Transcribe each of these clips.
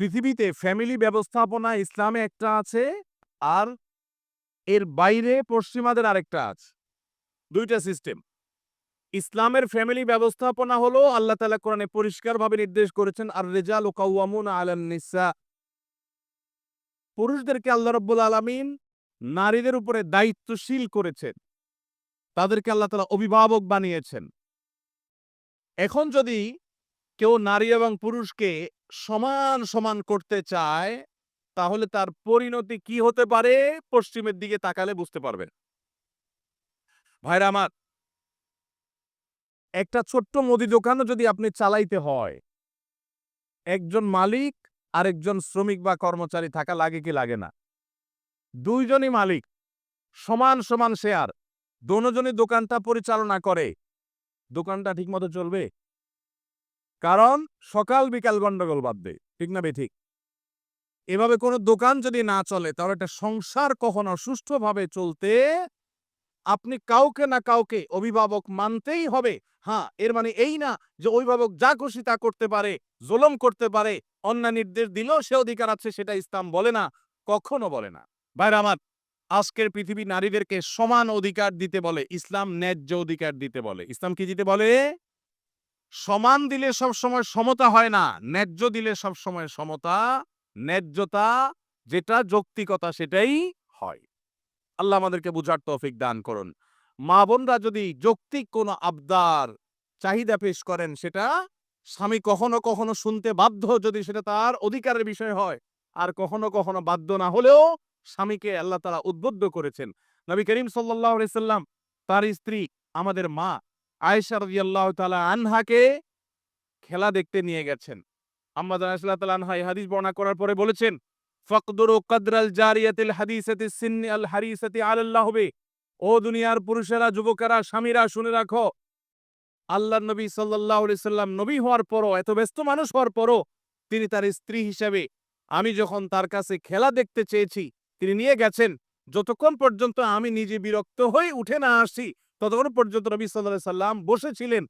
পৃথিবীতে ফ্যামিলি ব্যবস্থাপনা ইসলামে একটা আছে আর এর বাইরে পশ্চিমাদের আরেকটা আছে। দুইটা সিস্টেম। ইসলামের ফ্যামিলি ব্যবস্থাপনা হলো আল্লাহ তাআলা কোরআনে পরিষ্কারভাবে নির্দেশ করেছেন আর রেজাল ও আলান নিসা। পুরুষদেরকে আল্লাহ রব্বুল আলামিন নারীদের উপরে দায়িত্বশীল করেছেন। তাদেরকে আল্লাহ তাআলা অভিভাবক বানিয়েছেন। এখন যদি কেউ নারী এবং পুরুষকে সমান সমান করতে চায়, তাহলে তার পরিণতি কি হতে পারে? পশ্চিমের দিকে তাকালে বুঝতে পারবেন। ভাইরা আমার একটা ছোট্ট মুদি দোকানও যদি আপনি চালাইতে হয়, একজন মালিক আর একজন শ্রমিক বা কর্মচারী থাকা লাগে কি লাগে না? দুইজনই মালিক, সমান সমান শেয়ার, দোনোজনই দোকানটা পরিচালনা করে, দোকানটা ঠিকমতো চলবে? কারণ সকাল বিকাল গন্ডগোল বাঁধবে ঠিক না বে ঠিক? এভাবে কোনো দোকান যদি না চলে, তাহলে একটা সংসার কখনো সুষ্ঠুভাবে চলতে আপনি কাউকে না কাউকে অভিভাবক মানতেই হবে। হ্যাঁ এর মানে এই না যে অভিভাবক যা খুশি তা করতে পারে, জোলম করতে পারে অন্য নির্দেশ দিলেও সে অধিকার আছে সেটা ইসলাম বলে না, কখনো বলে না। ভাইরা আমার, আজকের পৃথিবী নারীদেরকে সমান অধিকার দিতে বলে, ইসলাম ন্যায্য অধিকার দিতে বলে। ইসলাম কি দিতে বলে? সমান দিলে সব সময় সমতা হয় না, ন্যায্য দিলে সব সময় সমতা, ন্যায্যতা যেটা যৌক্তিকতা সেটাই হয়। আল্লাহ আমাদেরকে বুঝার তৌফিক দান করুন। মা বোনরা যদি যৌক্তিক কোনো আবদার, চাহিদা পেশ করেন, সেটা স্বামী কখনো কখনো শুনতে বাধ্য যদি সেটা তার অধিকারের বিষয় হয়, আর কখনো কখনো বাধ্য না হলেও স্বামীকে আল্লাহ তালা উদ্বুদ্ধ করেছেন। নবী করিম সাল্লাহ সাল্লাম, তার স্ত্রী, আমাদের মা আয়েশা রাদিয়াল্লাহ তাআলা আনহাকে খেলা দেখতে নিয়ে গেছেন। আম্মাদ রাসূলুল্লাহ তাআলা আনহা এই হাদিস বর্ণনা করার পরে বলেছেন, ফাকদুরু কদরাল জারিয়াতিল হাদিসাতি সিন্নি আল হারিসাতি আলাল্লাহ হবে ও দুনিয়ার পুরুষেরা, যুবকেরা, স্বামীরা, শুনে রাখো, আল্লাহর নবী আলাইহি সাল্লাম নবী হওয়ার পরও, এত ব্যস্ত মানুষ হওয়ার পরও তিনি তার স্ত্রী হিসেবে আমি যখন তার কাছে খেলা দেখতে চেয়েছি, তিনি নিয়ে গেছেন, যতক্ষণ পর্যন্ত আমি নিজে বিরক্ত হয়ে উঠে না আসি ততক্ষণ পর্যন্ত নবী সাল্লাহ সাল্লাম বসেছিলেন।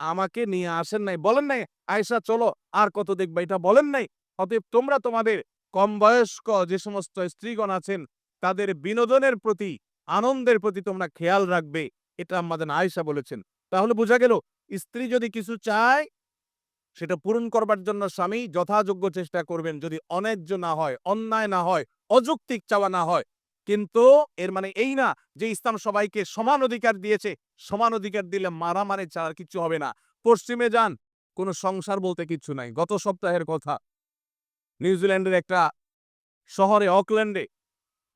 আমাকে নিয়ে আসেন নাই। বলেন নাই আয়সা চলো, আর কত দেখবা? এটা বলেন নাই। অতএব তোমরা তোমাদের কম বয়স্ক যে সমস্ত স্ত্রীগণ আছেন, তাদের বিনোদনের প্রতি, আনন্দের প্রতি তোমরা খেয়াল রাখবে। এটা আমাদের আয়েশা বলেছেন। তাহলে বোঝা গেল, স্ত্রী যদি কিছু চায়, সেটা পূরণ করবার জন্য স্বামী যথাযোগ্য চেষ্টা করবেন। যদি অন্যায্য না হয়, অন্যায় না হয়, অযৌক্তিক চাওয়া না হয় কিন্তু এর মানে এই না যে ইসলাম সবাইকে সমান অধিকার দিয়েছে। সমান অধিকার দিলে মারামারি ছাড়া কিছু হবে না। পশ্চিমে যান, কোনো সংসার বলতে কিচ্ছু নাই। গত সপ্তাহের কথা। নিউজিল্যান্ডের একটা শহরে, অকল্যান্ডে,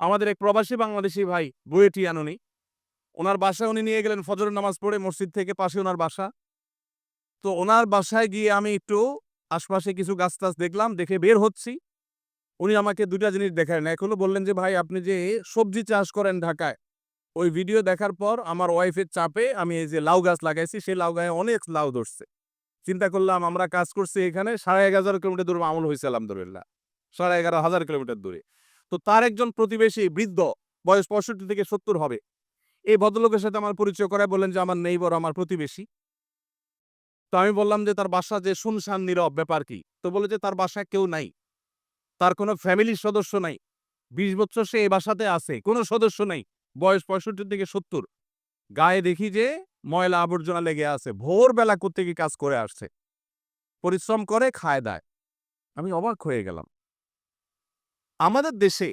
আমাদের এক প্রবাসী বাংলাদেশি ভাই বুয়েটি আনুনি ওনার বাসায় উনি নিয়ে গেলেন ফজরের নামাজ পড়ে মসজিদ থেকে পাশে ওনার বাসা। তো ওনার বাসায় গিয়ে আমি একটু আশপাশে কিছু গাছ টাছ দেখলাম, দেখে বের হচ্ছি। উনি আমাকে দুটা জিনিস দেখালেন। এক হলো বললেন যে, ভাই, আপনি যে সবজি চাষ করেন ঢাকায়, ওই ভিডিও দেখার পর আমার ওয়াইফের চাপে আমি এই যে লাউ গাছ লাগাইছি, সেই লাউ গায়ে অনেক লাউ ধরছে। চিন্তা করলাম আমরা কাজ করছি এখানে, সাড়ে এগারো কিলোমিটার দূরে আমল হয়েছে আলহামদুলিল্লাহ। সাড়ে এগারো হাজার কিলোমিটার দূরে। তো তার একজন প্রতিবেশী বৃদ্ধ, বয়স পঁয়ষট্টি থেকে সত্তর হবে, এই ভদ্রলোকের সাথে আমার পরিচয় করায় বললেন যে, আমার নেইবর আমার প্রতিবেশী। তো আমি বললাম যে, তার বাসা যে শুনশান নীরব, ব্যাপার কি? তো বলে যে, তার বাসায় কেউ নাই। তার কোনো ফ্যামিলির সদস্য নাই। বিশ বছর সে এ বাসাতে আছে, কোনো সদস্য নাই। বয়স পঁয়ষট্টি থেকে সত্তর। গায়ে দেখি যে ময়লা আবর্জনা লেগে আছে, ভোরবেলা কোথেকে কাজ করে আসছে। পরিশ্রম করে খায় দায়। আমি অবাক হয়ে গেলাম। আমাদের দেশে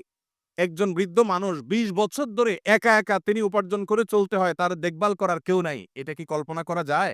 একজন বৃদ্ধ মানুষ ২০ বছর ধরে একা একা তিনি উপার্জন করে চলতে হয়, তার দেখভাল করার কেউ নাই। এটা কি কল্পনা করা যায়?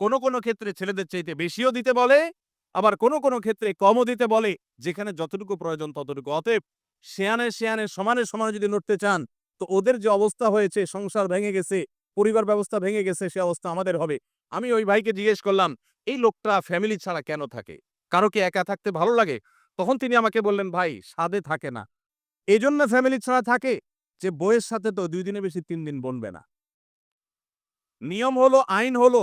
কোনো কোনো ক্ষেত্রে ছেলেদের চাইতে বেশিও দিতে বলে, আবার কোনো কোনো ক্ষেত্রে কমও দিতে বলে, যেখানে যতটুকু প্রয়োজন ততটুকু। অতএব শেয়ানে শেয়ানে, সমানে সমানে যদি নড়তে চান, তো ওদের যে অবস্থা হয়েছে, সংসার ভেঙে গেছে, পরিবার ব্যবস্থা ভেঙে গেছে, সে অবস্থা আমাদের হবে। আমি ওই ভাইকে জিজ্ঞেস করলাম, এই লোকটা ফ্যামিলি ছাড়া কেন থাকে? কারও কি একা থাকতে ভালো লাগে? তখন তিনি আমাকে বললেন, ভাই সাদে থাকে না। এই জন্য ফ্যামিলি ছাড়া থাকে যে বইয়ের সাথে তো দুই দিনে বেশি তিন দিন বনবে না। নিয়ম হলো, আইন হলো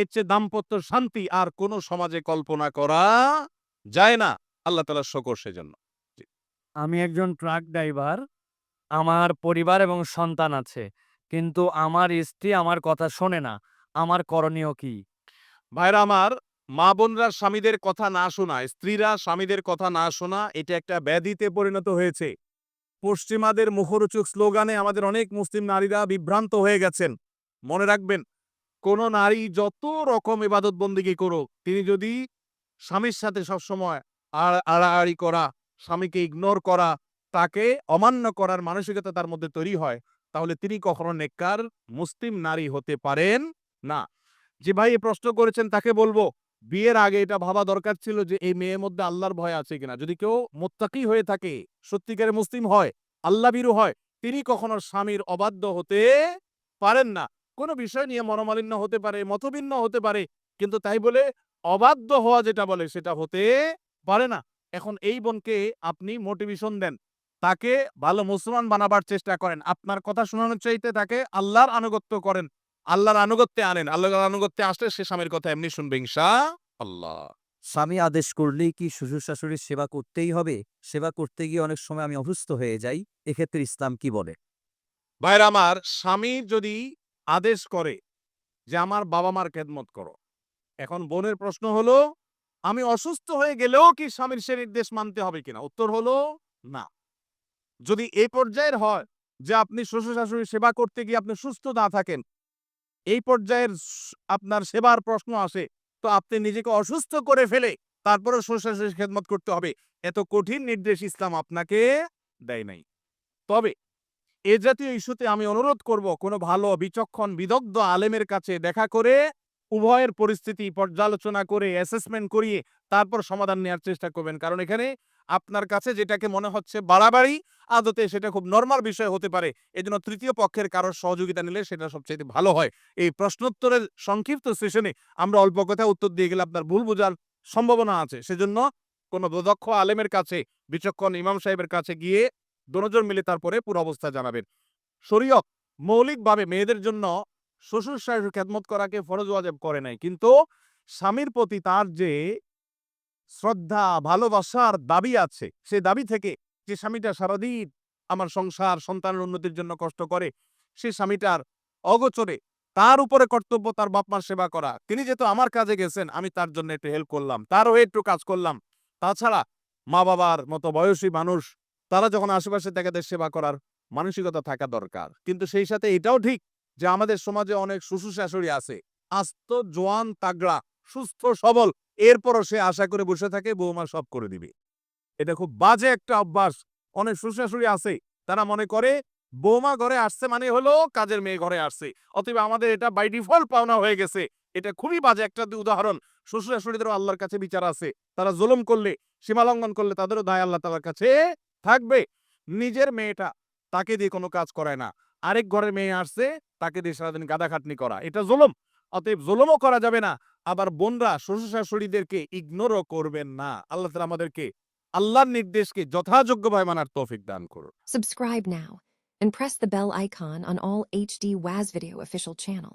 এর চেয়ে দাম্পত্য শান্তি আর কোনো সমাজে কল্পনা করা যায় না। আল্লাহ তালা শকর সেজন্য। আমি একজন ট্রাক ড্রাইভার আমার পরিবার এবং সন্তান আছে কিন্তু আমার স্ত্রী আমার কথা শোনে না আমার করণীয় কি? ভাইরা আমার মা বোনরা স্বামীদের কথা না শোনা স্ত্রীরা স্বামীদের কথা না শোনা এটা একটা ব্যাধিতে পরিণত হয়েছে। পশ্চিমাদের মুখরোচক স্লোগানে আমাদের অনেক মুসলিম নারীরা বিভ্রান্ত হয়ে গেছেন। মনে রাখবেন কোন নারী যত রকম ইবাদত বন্দিগি করুক, তিনি যদি স্বামীর সাথে সবসময় আর আড়াআড়ি করা, স্বামীকে ইগনোর করা, তাকে অমান্য করার মানসিকতা তার মধ্যে তৈরি হয়, তাহলে তিনি কখনো নেককার মুসলিম নারী হতে পারেন না। যে ভাই প্রশ্ন করেছেন, তাকে বলব, বিয়ের আগে এটা ভাবা দরকার ছিল যে এই মেয়ের মধ্যে আল্লাহর ভয় আছে কিনা। যদি কেউ মোত্তাকি হয়ে থাকে সত্যিকারের মুসলিম হয় আল্লাহ বিরু হয়, তিনি কখনো স্বামীর অবাধ্য হতে পারেন না। কোনো বিষয় নিয়ে মনোমালিন্য হতে পারে মতভিন্ন হতে পারে কিন্তু তাই বলে অবাধ্য হওয়া যেটা বলে সেটা হতে পারে না। এখন এই বোনকে আপনি মোটিভেশন দেন তাকে ভালো মুসলমান বানাবার চেষ্টা করেন। আপনার কথা শোনানোর চাইতে তাকে আল্লাহর আনুগত্য করেন। আল্লাহর আনুগত্যে আনেন। আল্লাহর আনুগত্যে আসলে সে স্বামীর কথা এমনি শুনবে ইনশা আল্লাহ স্বামী আদেশ করলেই কি শ্বশুর শাশুড়ির সেবা করতেই হবে? সেবা করতে গিয়ে অনেক সময় আমি অসুস্থ হয়ে যাই এক্ষেত্রে ইসলাম কি বলে? ভাইরা আমার স্বামী যদি আদেশ করে যে আমার বাবা মার খেদমত করো। এখন বোনের প্রশ্ন হলো, আমি অসুস্থ হয়ে গেলেও কি স্বামীর সে নির্দেশ মানতে হবে কিনা? উত্তর হলো, না। যদি এই পর্যায়ের হয় যে আপনি শ্বশুর শাশুড়ির সেবা করতে গিয়ে আপনি সুস্থ না থাকেন, এই পর্যায়ের আপনার সেবার প্রশ্ন আসে, তো আপনি নিজেকে অসুস্থ করে ফেলে তারপরে শ্বশুর শাশুড়ির খেদমত করতে হবে। এত কঠিন নির্দেশ ইসলাম আপনাকে দেয় নাই। তবে এ জাতীয় ইস্যুতে আমি অনুরোধ করব কোনো ভালো, বিচক্ষণ, বিদগ্ধ আলেমের কাছে দেখা করে, উভয়ের পরিস্থিতি পর্যালোচনা করে অ্যাসেসমেন্ট করিয়ে তারপর সমাধান নেওয়ার চেষ্টা করবেন। কারণ এখানে আপনার কাছে যেটাকে মনে হচ্ছে বাড়াবাড়ি, আদতে সেটা খুব নর্মাল বিষয় হতে পারে। এজন্য তৃতীয় পক্ষের কারোর সহযোগিতা নিলে সেটা সবচেয়ে ভালো হয়। এই প্রশ্নোত্তরের সংক্ষিপ্ত সেশনে আমরা অল্প কথা উত্তর দিয়ে গেলে আপনার ভুল বোঝার সম্ভাবনা আছে। সেজন্য কোনো দক্ষ আলেমের কাছে, বিচক্ষণ ইমাম সাহেবের কাছে গিয়ে দোনোজন মিলে তারপরে পুরো অবস্থা জানাবেন। শরীয়ত মৌলিকভাবে মেয়েদের জন্য শ্বশুর শাশুড়ি খেদমত করাকে ফরজ ওয়াজেব করে নাই, কিন্তু স্বামীর প্রতি তার যে শ্রদ্ধা, ভালোবাসার দাবি আছে, সে দাবি থেকে যে স্বামীটা সারাদিন আমার সংসার, সন্তানের উন্নতির জন্য কষ্ট করে, সে স্বামীটার অগোচরে তার উপরে কর্তব্য তার বাপমার সেবা করা। তিনি যেহেতু আমার কাজে গেছেন, আমি তার জন্য একটু হেল্প করলাম, তারও একটু কাজ করলাম। তাছাড়া মা বাবার মতো বয়সী মানুষ তারা যখন আশেপাশে তাদের সেবা করার মানসিকতা থাকা দরকার। কিন্তু সেই সাথে এটাও ঠিক যে আমাদের সমাজে অনেক শ্বশুর শাশুড়ি আছে, আস্ত, জোয়ান, তাগড়া, সুস্থ, সবল, এরপরও সে আশা করে বসে থাকে, বৌমা সব করে দিবে। এটা খুব বাজে একটা অভ্যাস। অনেক শ্বশুর আছে, তারা মনে করে বৌমা ঘরে আসছে মানে হলো কাজের মেয়ে ঘরে আসছে। অতএব আমাদের এটা বাই ডিফল্ট পাওনা হয়ে গেছে। এটা খুবই বাজে একটা উদাহরণ। শ্বশুর শাশুড়িদেরও আল্লাহর কাছে বিচার আছে। তারা জুলুম করলে সীমালঙ্ঘন করলে তাদেরও দায় আল্লাহ তালার কাছে থাকবে, নিজের মেয়েটা তাকে দিয়ে কোনো কাজ করায় না। আরেক ঘরের মেয়ে আসছে, তাকে দিয়ে সারাদিন গাদা খাটনি করা। এটা জুলুম। অতএব জুলুমও করা যাবে না। আবার বোনরা শ্বশুর শাশুড়িদেরকে ইগনোরও করবেন না। আল্লাহ তালা আমাদেরকে আল্লাহর নির্দেশকে যথাযোগ্যভাবে মানার তৌফিক দান করুন। Subscribe now and press the bell icon on all HD WAS video official channel.